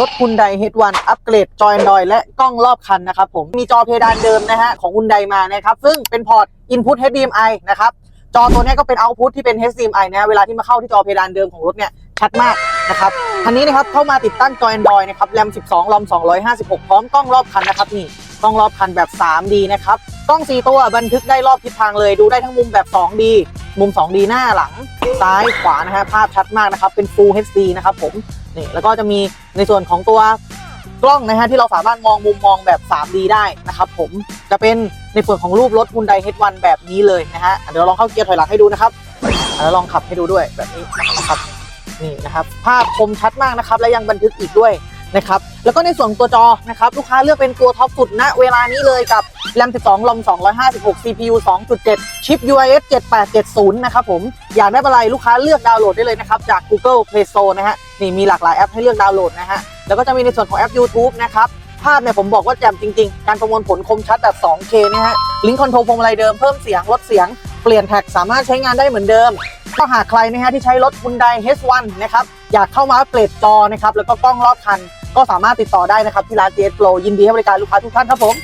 รถ Hyundai H1 อัปเกรดจอย Android และกล้องรอบคันนะครับผมมีจอเพดานเดิมนะฮะของ Hyundai มานะครับซึ่งเป็นพอร์ต Input HDMI นะครับจอตัวนี้ก็เป็น Output ที่เป็น HDMI นะฮะเวลาที่มาเข้าที่จอเพดานเดิมของรถเนี่ยชัดมากนะครับคันนี้นะครับเข้ามาติดตั้งจอย Android นะครับแรม 12 รอม 256 พร้อมกล้องรอบคันนะครับนี่กล้องรอบคันแบบ 3D นะครับกล้อง 4 ตัวบันทึกได้รอบทิศทางเลยดูได้ทั้งมุมแบบ 2D มุม 2D หน้าหลังซ้ายขวานะฮะภาพชัดมากนะครับ เป็น Full HD นะครับผมนี่แล้วก็จะมีในส่วนของตัวกล้องนะฮะที่เราสามารถมองมุมมองแบบ 3D ได้นะครับผมจะเป็นในส่วนของรูปรถ Hyundai H1 แบบนี้เลยนะฮะเดี๋ยวเราลองเข้าเกียร์ถอยหลังให้ดูนะครับแล้วลองขับให้ดูด้วยแบบนี้นะครับนี่นะครับภาพคมชัดมากนะครับ และยังบันทึกอีกด้วย นะครับแล้วก็ในส่วนตัวจอนะครับลูกค้าเลือกเป็นตัวท็อปสุดณเวลานี้เลยกับแรม12ลม256 CPU 2.7 ชิป UIS 7870 นะครับผมอยากได้อะไรลูกค้าเลือกดาวน์โหลดได้เลยนะครับจาก Google Play Store นะฮะนี่มีหลากหลายแอปให้เลือกดาวน์โหลดนะฮะแล้วก็จะมีในส่วนของแอป YouTube นะครับภาพเนี่ยผมบอกว่าแจ่มจริงๆ การประมวลผลคมชัดแบบ 2K นะฮะลิงก์คอนโทรลพวงมาลัยเดิมเพิ่มเสียงลดเสียงเปลี่ยนแท็กสามารถใช้งานได้เหมือนเดิมก็หากใครนะฮะที่ใช้รถ Hyundai H1 นะครับอยากเข้ามาอัปเกรดจอนะครับแล้วก็กล้องรอบคัน ก็สามารถติดต่อได้นะครับที่ร้าน GS Pro ยินดีให้บริการลูกค้าทุกท่านครับผม